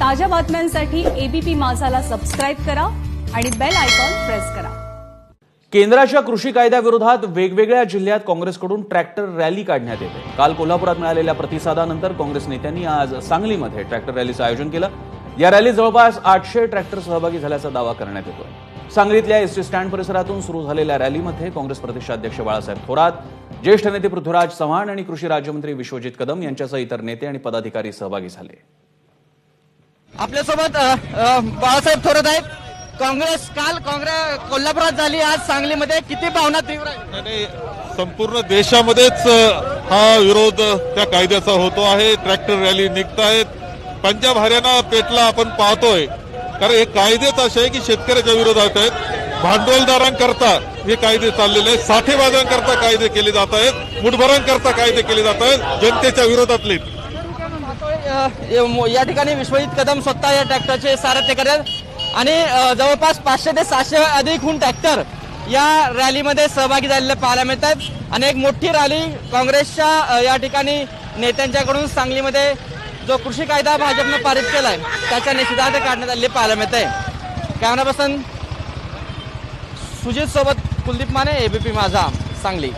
ताज्या बातम्यांसाठी ABP माझाला subscribe करा आणि बेल आयकॉन प्रेस करा. केंद्राच्या कृषी कायद्याविरोधात वेगवेगळ्या जिल्ह्यात काँग्रेसकडून ट्रॅक्टर रॅली काढण्यात येते. काल कोल्हापुरात मिळालेल्या प्रतिसादानंतर काँग्रेस नेत्यांनी आज सांगलीमध्ये ट्रॅक्टर रॅलीचं आयोजन केलं. या रॅलीत जवळपास आठशे ट्रॅक्टर सहभागी झाल्याचा दावा करण्यात येतोय. सांगलीतल्या एसटी स्टँड परिसरातून सुरू झालेल्या रॅलीमध्ये काँग्रेस प्रदेशाध्यक्ष बाळासाहेब थोरात ज्येष्ठ नेते पृथ्वीराज चव्हाण आणि कृषी राज्यमंत्री विश्वजित कदम यांच्यासह इतर नेते आणि पदाधिकारी सहभागी झाले. आपल्यासोबत बाळासाहेब थोरात आहेत. काँग्रेस काल काँग्रेस कोल्हापुरात झाली आज सांगलीमध्ये. किती भावना तीव्र आहे संपूर्ण देशामध्येच हा विरोध त्या कायद्याचा होतो आहे. ट्रॅक्टर रॅली निघत आहेत. पंजाब हरियाणा पेटला आपण पाहतोय. कारण हे कायदेच असे आहे की शेतकऱ्याच्या विरोधात आहेत. भांडवलदारांकरता हे कायदे चाललेले आहेत. साठेबाजांकरता कायदे केले जात आहेत. मुठभरांकरता कायदे केले जात आहेत. जनतेच्या विरोधातले या ठिकाणी विश्वजित कदम स्वतः या ट्रॅक्टरचे सारथ्य करेल. आणि जवळपास पाचशे ते सातशे अधिकहून ट्रॅक्टर या रॅलीमध्ये सहभागी झालेले पाहायला मिळत आहेत आणि एक मोठी रॅली काँग्रेसच्या या ठिकाणी नेत्यांच्याकडून सांगलीमध्ये जो कृषी कायदा भाजपनं पारित केला आहे त्याच्या निषेधार्थ काढण्यात आलेले पाहायला मिळत आहे कॅमेरा सुजित सोबत कुलदीप माने एबीपी माझा सांगली.